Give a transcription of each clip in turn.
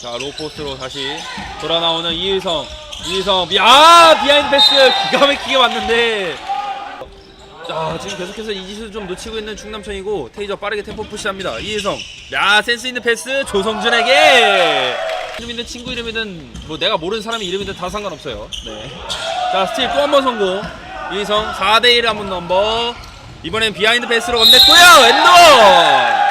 자 로포스트로 다시 돌아 나오는 이의성. 이의성. 야 비하인드 패스 기가 막히게 왔는데. 자 지금 계속해서 이지수 좀 놓치고 있는 충남천이고 테이저 빠르게 템포 푸시합니다. 이의성. 야 센스 있는 패스 조성준에게. 이름이든 친구 이름이든 뭐 내가 모르는 사람의 이름이든 다 상관없어요. 네. 자 스틸 또 한 번 성공. 이의성 4대1 한번 넘버. 이번엔 비하인드 패스로 건넸고요. 엔드.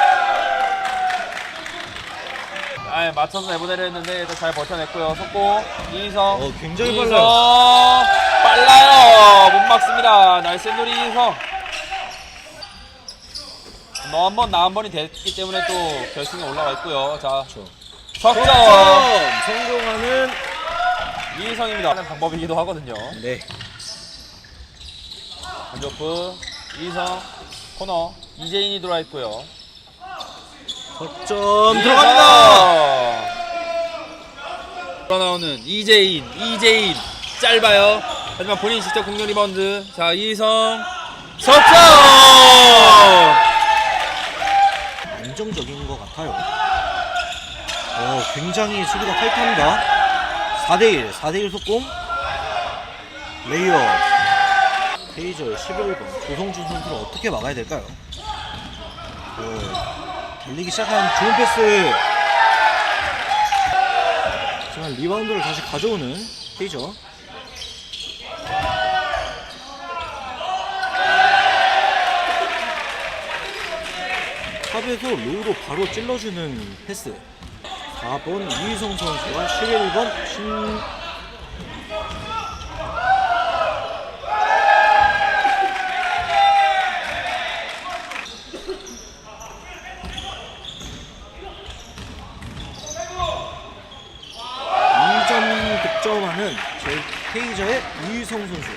아, 맞춰서 내보내려 했는데 일단 잘 버텨냈고요. 속고 이희성. 어, 굉장히 이희성. 빨라요. 빨라요. 못 막습니다. 날쌘돌이 이희성. 너 한 번 나 한 번이 됐기 때문에 또 결승에 올라가 있고요. 자, 석점 점 성공하는 이희성입니다. 하는 방법이기도 하거든요. 네. 한조프 이희성 코너 이재인이 들어와 있고요. 석점 들어갑니다. 들어 나오는 이재인, 이재인 짧아요. 하지만 본인 직접 공격 리바운드. 자 이성 석점. 안정적인 것 같아요. 어, 굉장히 수비가 타이트합니다. 4대1, 4대1 속공. 레이어. 페이저 11번 조성준 선수를 어떻게 막아야 될까요? 어, 달리기 시작한 좋은 패스. 하지만 리바운드를 다시 가져오는 페이저. 탑에서 로우로 바로 찔러주는 패스 4번 이희성 선수와 11번 신 이점 득점하는 제 페이저의 이희성 선수